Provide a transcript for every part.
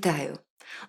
Вітаю!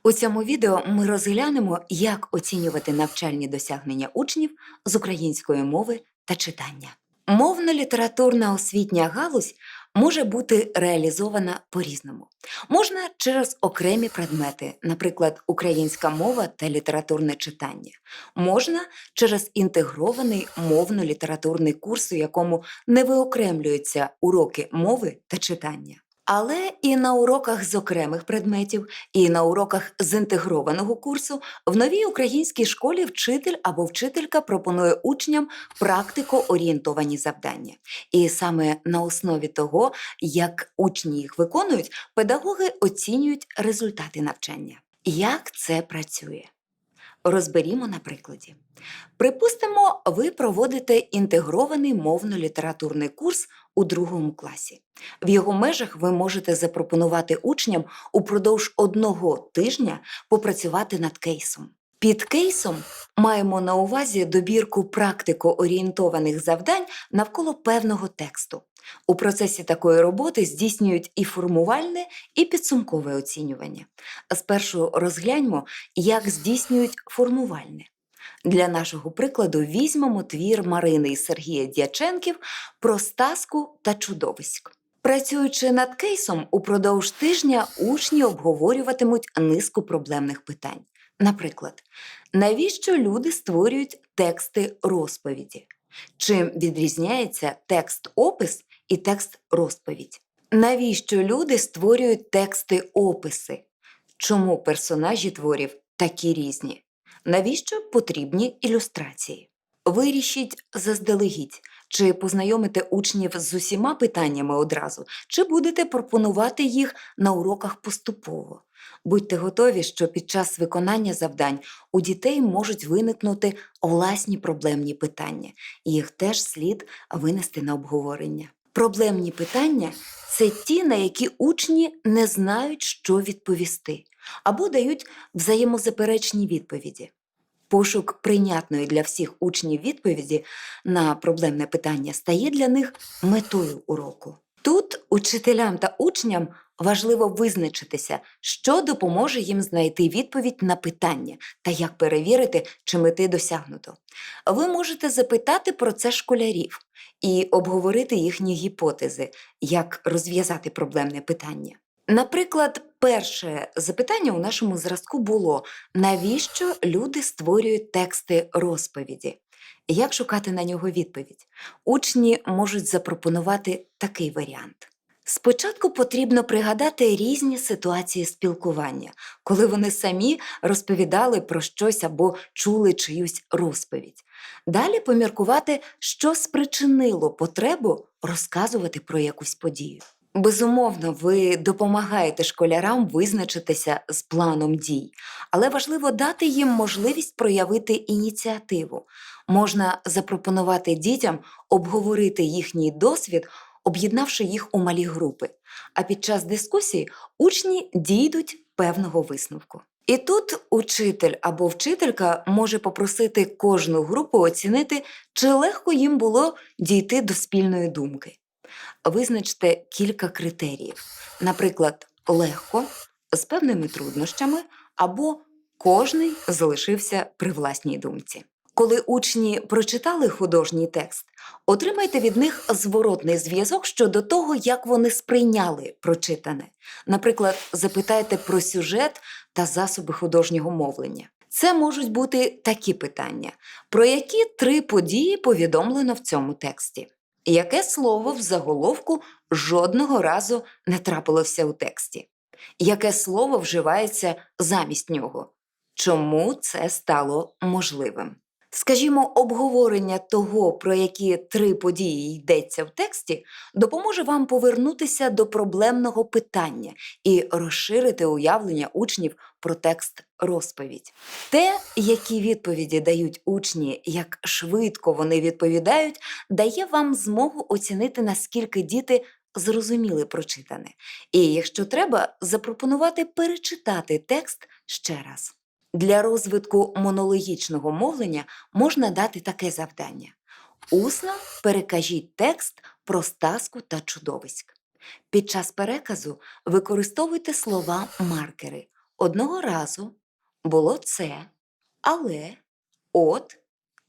У цьому відео ми розглянемо, як оцінювати навчальні досягнення учнів з української мови та читання. Мовно-літературна освітня галузь може бути реалізована по-різному. Можна через окремі предмети, наприклад, українська мова та літературне читання. Можна через інтегрований мовно-літературний курс, у якому не виокремлюються уроки мови та читання. Але і на уроках з окремих предметів, і на уроках з інтегрованого курсу в новій українській школі вчитель або вчителька пропонує учням практико-орієнтовані завдання. І саме на основі того, як учні їх виконують, педагоги оцінюють результати навчання. Як це працює? Розберімо на прикладі. Припустимо, ви проводите інтегрований мовно-літературний курс у другому класі. В його межах ви можете запропонувати учням упродовж одного тижня попрацювати над кейсом. Під кейсом маємо на увазі добірку практико-орієнтованих завдань навколо певного тексту. У процесі такої роботи здійснюють і формувальне, і підсумкове оцінювання. Спершу розгляньмо, як здійснюють формувальне. Для нашого прикладу візьмемо твір Марини і Сергія Дяченків про Стаску та чудовиськ. Працюючи над кейсом, упродовж тижня учні обговорюватимуть низку проблемних питань. Наприклад, навіщо люди створюють тексти розповіді? Чим відрізняється текст-опис і текст-розповідь? Навіщо люди створюють тексти-описи? Чому персонажі творів такі різні? Навіщо потрібні ілюстрації? Вирішіть заздалегідь, чи познайомите учнів з усіма питаннями одразу, чи будете пропонувати їх на уроках поступово. Будьте готові, що під час виконання завдань у дітей можуть виникнути власні проблемні питання, їх теж слід винести на обговорення. Проблемні питання це ті, на які учні не знають, що відповісти, або дають взаємозаперечні відповіді. Пошук прийнятної для всіх учнів відповіді на проблемне питання стає для них метою уроку. Тут учителям та учням важливо визначитися, що допоможе їм знайти відповідь на питання та як перевірити, чи мети досягнуто. Ви можете запитати про це школярів і обговорити їхні гіпотези, як розв'язати проблемне питання. Наприклад, перше запитання у нашому зразку було: навіщо люди створюють тексти розповіді? Як шукати на нього відповідь? Учні можуть запропонувати такий варіант. Спочатку потрібно пригадати різні ситуації спілкування, коли вони самі розповідали про щось або чули чиюсь розповідь. Далі поміркувати, що спричинило потребу розказувати про якусь подію. Безумовно, ви допомагаєте школярам визначитися з планом дій, але важливо дати їм можливість проявити ініціативу. Можна запропонувати дітям обговорити їхній досвід, об'єднавши їх у малі групи. А під час дискусії учні дійдуть певного висновку. І тут учитель або вчителька може попросити кожну групу оцінити, чи легко їм було дійти до спільної думки. Визначте кілька критеріїв, наприклад, легко, з певними труднощами, або кожний залишився при власній думці. Коли учні прочитали художній текст, отримайте від них зворотний зв'язок щодо того, як вони сприйняли прочитане. Наприклад, запитайте про сюжет та засоби художнього мовлення. Це можуть бути такі питання: про які три події повідомлено в цьому тексті? Яке слово в заголовку жодного разу не трапилося у тексті? Яке слово вживається замість нього? Чому це стало можливим? Скажімо, обговорення того, про які три події йдеться в тексті, допоможе вам повернутися до проблемного питання і розширити уявлення учнів про текст розповідь. Те, які відповіді дають учні, як швидко вони відповідають, дає вам змогу оцінити, наскільки діти зрозуміли прочитане. І, якщо треба, запропонувати перечитати текст ще раз. Для розвитку монологічного мовлення можна дати таке завдання: усно перекажіть текст про стаску та чудовиськ. Під час переказу використовуйте слова маркери, одного разу було це, але, от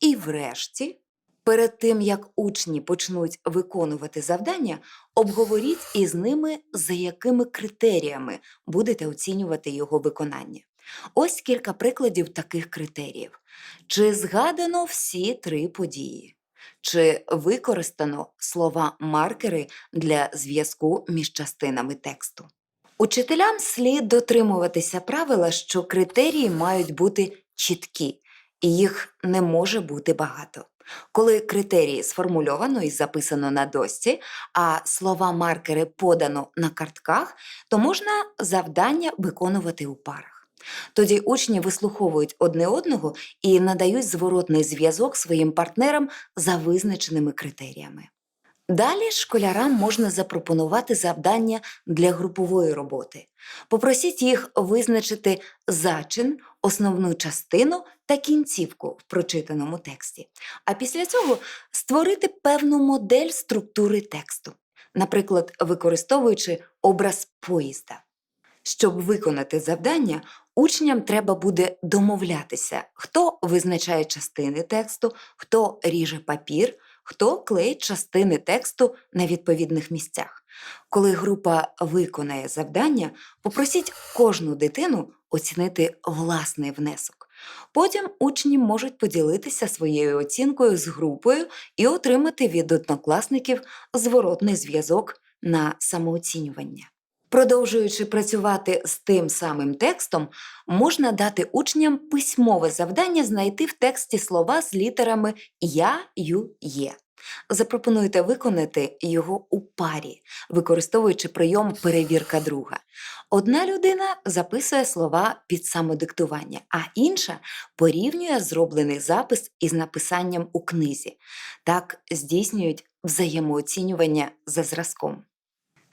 і врешті. Перед тим, як учні почнуть виконувати завдання, обговоріть із ними, за якими критеріями будете оцінювати його виконання. Ось кілька прикладів таких критеріїв. Чи згадано всі три події? Чи використано слова-маркери для зв'язку між частинами тексту? Учителям слід дотримуватися правила, що критерії мають бути чіткі, і їх не може бути багато. Коли критерії сформульовано і записано на дошці, а слова-маркери подано на картках, то можна завдання виконувати у парах. Тоді учні вислуховують одне одного і надають зворотний зв'язок своїм партнерам за визначеними критеріями. Далі школярам можна запропонувати завдання для групової роботи. Попросіть їх визначити зачин, основну частину та кінцівку в прочитаному тексті. А після цього створити певну модель структури тексту, наприклад, використовуючи образ поїзда. Щоб виконати завдання, учням треба буде домовлятися, хто визначає частини тексту, хто ріже папір, хто клеїть частини тексту на відповідних місцях. Коли група виконає завдання, попросіть кожну дитину оцінити власний внесок. Потім учні можуть поділитися своєю оцінкою з групою і отримати від однокласників зворотний зв'язок на самооцінювання. Продовжуючи працювати з тим самим текстом, можна дати учням письмове завдання знайти в тексті слова з літерами Я, Ю, Є. Запропонуйте виконати його у парі, використовуючи прийом перевірка друга. Одна людина записує слова під самодиктування, а інша порівнює зроблений запис із написанням у книзі. Так здійснюють взаємооцінювання за зразком.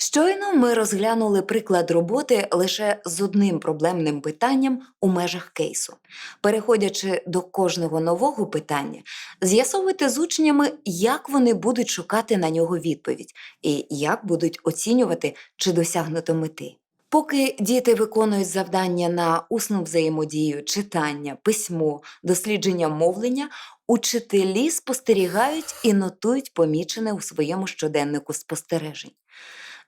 Щойно ми розглянули приклад роботи лише з одним проблемним питанням у межах кейсу. Переходячи до кожного нового питання, з'ясовуйте з учнями, як вони будуть шукати на нього відповідь і як будуть оцінювати, чи досягнуто мети. Поки діти виконують завдання на усну взаємодію, читання, письмо, дослідження мовлення, учителі спостерігають і нотують помічене у своєму щоденнику спостережень.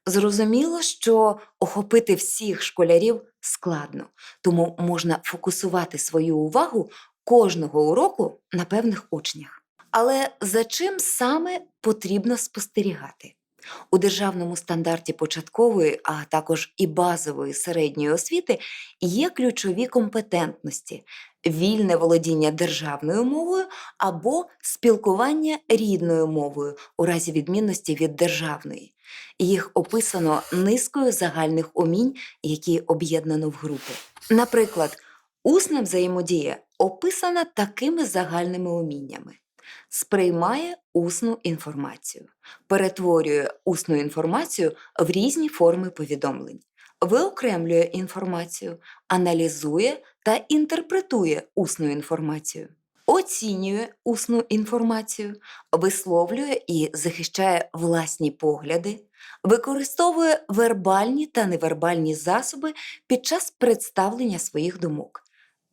Зрозуміло, що охопити всіх школярів складно, тому можна фокусувати свою увагу кожного уроку на певних учнях. Але за чим саме потрібно спостерігати? У державному стандарті початкової, а також і базової середньої освіти є ключові компетентності: вільне володіння державною мовою або спілкування рідною мовою у разі відмінності від державної. Їх описано низкою загальних умінь, які об'єднано в групи. Наприклад, усна взаємодія описана такими загальними уміннями: сприймає усну інформацію, перетворює усну інформацію в різні форми повідомлень, виокремлює інформацію, аналізує та інтерпретує усну інформацію. Оцінює усну інформацію, висловлює і захищає власні погляди, використовує вербальні та невербальні засоби під час представлення своїх думок,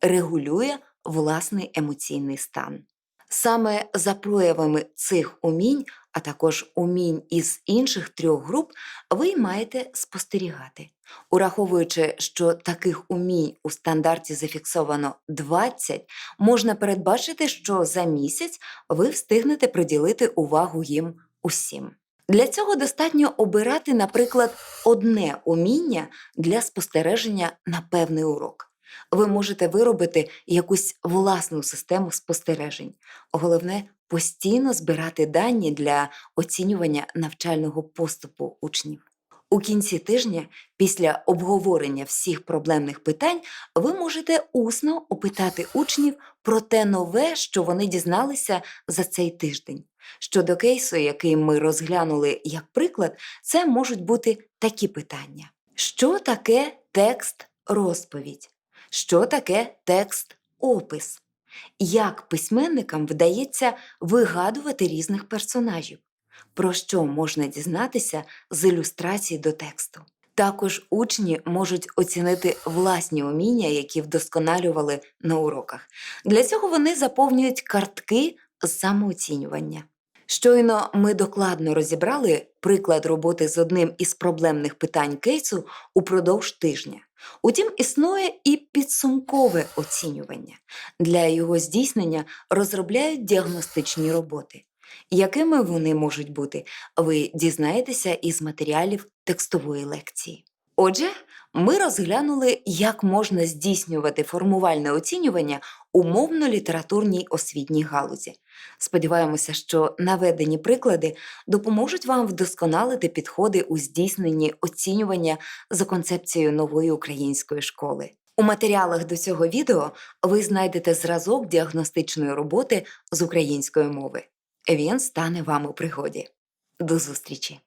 регулює власний емоційний стан. Саме за проявами цих умінь, а також умінь із інших трьох груп, ви маєте спостерігати. Ураховуючи, що таких умінь у стандарті зафіксовано 20, можна передбачити, що за місяць ви встигнете приділити увагу їм усім. Для цього достатньо обирати, наприклад, одне уміння для спостереження на певний урок. Ви можете виробити якусь власну систему спостережень. Головне постійно збирати дані для оцінювання навчального поступу учнів. У кінці тижня, після обговорення всіх проблемних питань, ви можете усно опитати учнів про те нове, що вони дізналися за цей тиждень. Щодо кейсу, який ми розглянули як приклад, це можуть бути такі питання: що таке текст розповідь? Що таке текст опис? Як письменникам вдається вигадувати різних персонажів? Про що можна дізнатися з ілюстрацій до тексту? Також учні можуть оцінити власні уміння, які вдосконалювали на уроках. Для цього вони заповнюють картки з самооцінювання. Щойно ми докладно розібрали приклад роботи з одним із проблемних питань кейсу упродовж тижня. Утім, існує і підсумкове оцінювання. Для його здійснення розробляють діагностичні роботи. Якими вони можуть бути, ви дізнаєтеся із матеріалів текстової лекції. Отже, ми розглянули, як можна здійснювати формувальне оцінювання у мовно-літературній освітній галузі. Сподіваємося, що наведені приклади допоможуть вам вдосконалити підходи у здійсненні оцінювання за концепцією нової української школи. У матеріалах до цього відео ви знайдете зразок діагностичної роботи з української мови. Він стане вам у пригоді. До зустрічі!